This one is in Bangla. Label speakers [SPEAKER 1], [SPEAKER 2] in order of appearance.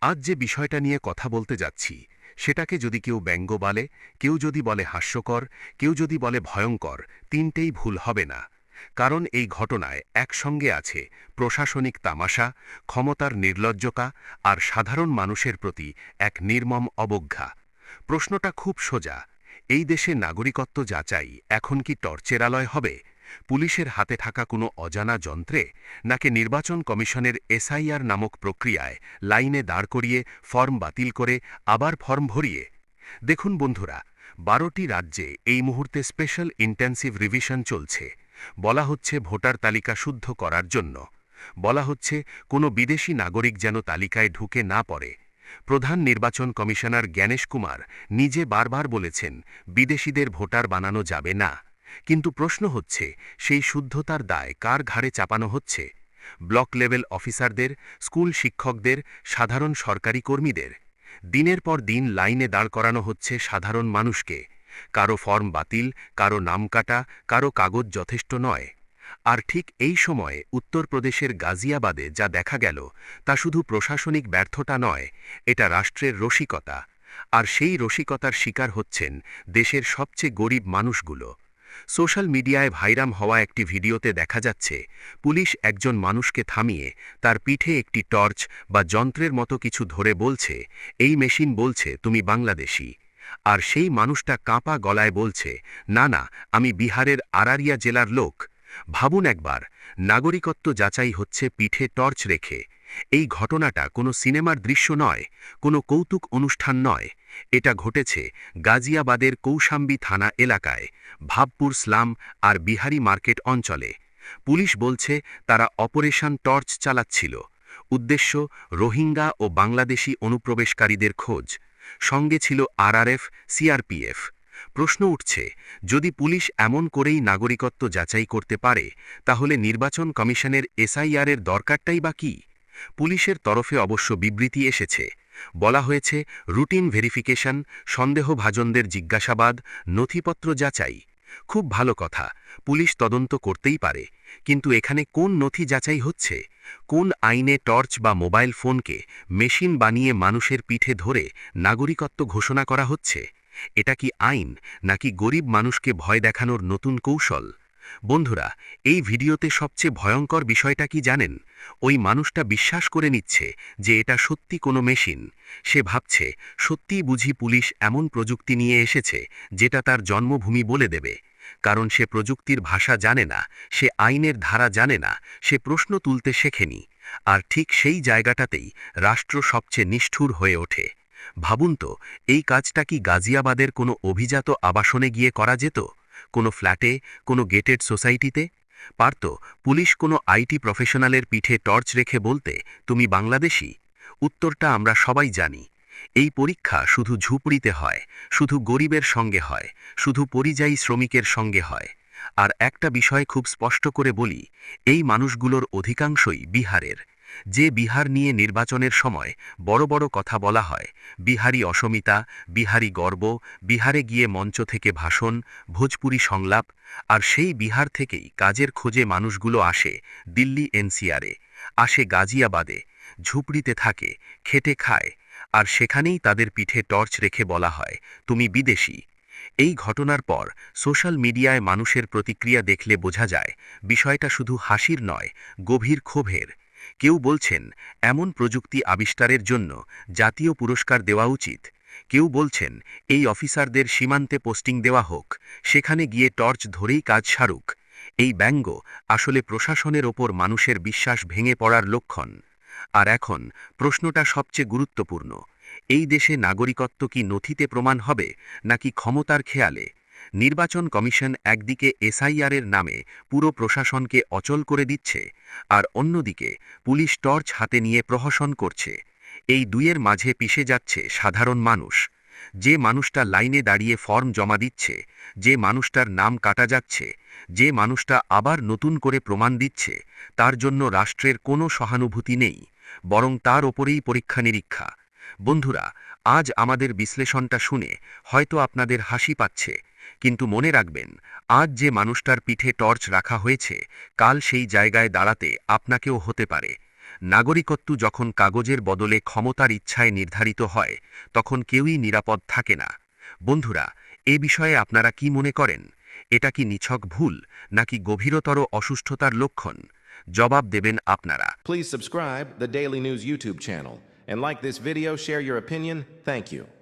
[SPEAKER 1] আজ যে বিষয়টা নিয়ে কথা বলতে যাচ্ছি, সেটাকে যদি কেউ ব্যঙ্গ বলে, কেউ যদি বলে হাস্যকর, কেউ যদি বলে ভয়ঙ্কর, তিনটেই ভুল হবে না। কারণ এই ঘটনায় একসঙ্গে আছে প্রশাসনিক তামাশা, ক্ষমতার নির্লজ্জতা আর সাধারণ মানুষের প্রতি এক নির্মম অবজ্ঞা। প্রশ্নটা খুব সোজা, এই দেশে নাগরিকত্ব যাচাই এখন কি টর্চের আলয় হবে? পুলিশের হাতে থাকা কোনো অজানা যন্ত্রে নাকি নির্বাচন কমিশনের এসআইআর নামক প্রক্রিয়ায় লাইনে দাঁড় করিয়ে ফর্ম বাতিল করে আবার ফর্ম ভরিয়ে? দেখুন বন্ধুরা, বারোটি রাজ্যে এই মুহূর্তে স্পেশাল ইন্টেন্সিভ রিভিশন চলছে। বলা হচ্ছে ভোটার তালিকা শুদ্ধ করার জন্য। বলা হচ্ছে কোনো বিদেশি নাগরিক যেন তালিকায় ঢুকে না পড়ে। প্রধান নির্বাচন কমিশনার জ্ঞানেশ কুমার নিজে বারবার বলেছেন, বিদেশিদের ভোটার বানানো যাবে না। কিন্তু প্রশ্ন হচ্ছে, সেই শুদ্ধতার দায় কার ঘাড়ে চাপানো হচ্ছে? ব্লক লেভেল অফিসারদের, স্কুল শিক্ষকদের, সাধারণ সরকারি কর্মীদের? দিনের পর দিন লাইনে দাঁড় করানো হচ্ছে সাধারণ মানুষকে। কারও ফর্ম বাতিল, কারও নাম কাটা, কারও কাগজ যথেষ্ট নয়। আর ঠিক এই সময়ে উত্তরপ্রদেশের গাজিয়াবাদে যা দেখা গেল, তা শুধু প্রশাসনিক ব্যর্থতা নয়, এটা রাষ্ট্রের রসিকতা। আর সেই রসিকতার শিকার হচ্ছেন দেশের সবচেয়ে গরিব মানুষগুলো। সোশ্যাল মিডিয়ায় ভাইরাম হওয়া একটি ভিডিওতে দেখা যাচ্ছে, পুলিশ একজন মানুষকে থামিয়ে তার পিঠে একটি টর্চ বা যন্ত্রের মতো কিছু ধরে বলছে, এই মেশিন বলছে তুমি বাংলাদেশি। আর সেই মানুষটা কাঁপা গলায় বলছে, না না, আমি বিহারের আরারিয়া জেলার লোক। ভাবুন একবার, নাগরিকত্ব যাচাই হচ্ছে পিঠে টর্চ রেখে। এই ঘটনাটা কোনো সিনেমার দৃশ্য নয়, কোনো কৌতুক অনুষ্ঠান নয়। এটা ঘটেছে গাজিয়াবাদের কৌশাম্বি থানা এলাকায়, ভাবপুর স্লাম আর বিহারি মার্কেট অঞ্চলে। পুলিশ বলছে, তারা অপারেশন টর্চ চালাচ্ছিল। উদ্দেশ্য, রোহিঙ্গা ও বাংলাদেশি অনুপ্রবেশকারীদের খোঁজ। সঙ্গে ছিল আরআরএফ, সিআরপিএফ। প্রশ্ন উঠছে, যদি পুলিশ এমন করেই নাগরিকত্ব যাচাই করতে পারে, তাহলে নির্বাচন কমিশনের এসআইআরের দরকারটাই বা কী? পুলিশের তরফে অবশ্য বিবৃতি এসেছে। বলা হয়েছে, রুটিন ভেরিফিকেশন, সন্দেহভাজনদের জিজ্ঞাসাবাদ, নথিপত্র যাচাই। খুব ভালো কথা, পুলিশ তদন্ত করতেই পারে, কিন্তু এখানে কোন নথি যাচাই হচ্ছে? কোন আইনে টর্চ বা মোবাইল ফোনকে মেশিন বানিয়ে মানুষের পিঠে ধরে নাগরিকত্ব ঘোষণা করা হচ্ছে? এটা কি আইন, নাকি গরিব মানুষকে ভয় দেখানোর নতুন কৌশল? বন্ধুরা, এই ভিডিওতে সবচেয়ে ভয়ঙ্কর বিষয়টা কি জানেন? ওই মানুষটা বিশ্বাস করে নিচ্ছে যে এটা সত্যি কোনো মেশিন। সে ভাবছে, সত্যিই বুঝি পুলিশ এমন প্রযুক্তি নিয়ে এসেছে যেটা তার জন্মভূমি বলে দেবে। কারণ সে প্রযুক্তির ভাষা জানে না, সে আইনের ধারা জানে না, সে প্রশ্ন তুলতে শেখেনি। আর ঠিক সেই জায়গাটাতেই রাষ্ট্র সবচেয়ে নিষ্ঠুর হয়ে ওঠে। ভাবুন তো, এই কাজটা কি গাজিয়াবাদের কোনো অভিজাত আবাসনে গিয়ে করা যেত? কোনো ফ্ল্যাটে, কোনো গেটেড সোসাইটিতে? পারত পুলিশ কোনো আইটি প্রফেশনালের পিঠে টর্চ রেখে বলতে, তুমি বাংলাদেশি? উত্তরটা আমরা সবাই জানি। এই পরীক্ষা শুধু ঝুপড়িতে হয়, শুধু গরিবের সঙ্গে হয়, শুধু পরিযায়ী শ্রমিকের সঙ্গে হয়। আর একটা বিষয় খুব স্পষ্ট করে বলি, এই মানুষগুলোর অধিকাংশই বিহারের। যে বিহার নিয়ে নির্বাচনের সময় বড় বড় কথা বলা হয়, বিহারি অসমিতা, বিহারি গর্ব, বিহারে গিয়ে মঞ্চ থেকে ভাষণ, ভোজপুরি সংলাপ, আর সেই বিহার থেকেই কাজের খোঁজে মানুষগুলো আসে দিল্লি এনসিআরে, আসে গাজিয়াবাদে, ঝুপড়িতে থাকে, খেটে খায়, আর সেখানেই তাদের পিঠে টর্চ রেখে বলা হয়, তুমি বিদেশি। এই ঘটনার পর সোশ্যাল মিডিয়ায় মানুষের প্রতিক্রিয়া দেখলে বোঝা যায়, বিষয়টা শুধু হাসির নয়, গভীর ক্ষোভের। কেউ বলছেন, এমন প্রযুক্তি আবিষ্কারের জন্য জাতীয় পুরস্কার দেওয়া উচিত। কেউ বলছেন, এই অফিসারদের সীমান্তে পোস্টিং দেওয়া হোক, সেখানে গিয়ে টর্চ ধরেই কাজ সারুক। এই ব্যঙ্গ আসলে প্রশাসনের ওপর মানুষের বিশ্বাস ভেঙে পড়ার লক্ষণ। আর এখন প্রশ্নটা সবচেয়ে গুরুত্বপূর্ণ, এই দেশে নাগরিকত্ব কি নথিতে প্রমাণ হবে, নাকি ক্ষমতার খেয়ালে নির্বাচন কমিশন একদিকে এসআইআরের নামে পুরো প্রশাসনকে অচল করে দিচ্ছে, আর অন্যদিকে পুলিশ টর্চ হাতে নিয়ে প্রহসন করছে। এই দুইয়ের মাঝে পিষে যাচ্ছে সাধারণ মানুষ। যে মানুষটা লাইনে দাঁড়িয়ে ফর্ম জমা দিচ্ছে, যে মানুষটার নাম কাটা যাচ্ছে, যে মানুষটা আবার নতুন করে প্রমাণ দিচ্ছে, তার জন্য রাষ্ট্রের কোনো সহানুভূতি নেই, বরং তার ওপরেই পরীক্ষা নিরীক্ষা। বন্ধুরা, আজ আমাদের বিশ্লেষণটা শুনে হয়তো আপনাদের হাসি পাচ্ছে। কিন্তু মনে রাখবেন আজ যে মানুষটার পিঠে টর্চ রাখা হয়েছে কাল সেই জায়গায় দাঁড়াতে আপনাকেও হতে পারে। নাগরিকত্ব যখন কাগজের বদলে ক্ষমতার ইচ্ছায় নির্ধারিত হয় তখন কেউই নিরাপদ থাকে না। বন্ধুরা এ বিষয়ে আপনারা কি মনে করেন? এটা কি নিছক ভুল নাকি গভীরতর অসুস্থতার লক্ষণ? জবাব দেবেন আপনারা।
[SPEAKER 2] Please subscribe the Daily news YouTube channel and like this video, share your opinion. Thank you.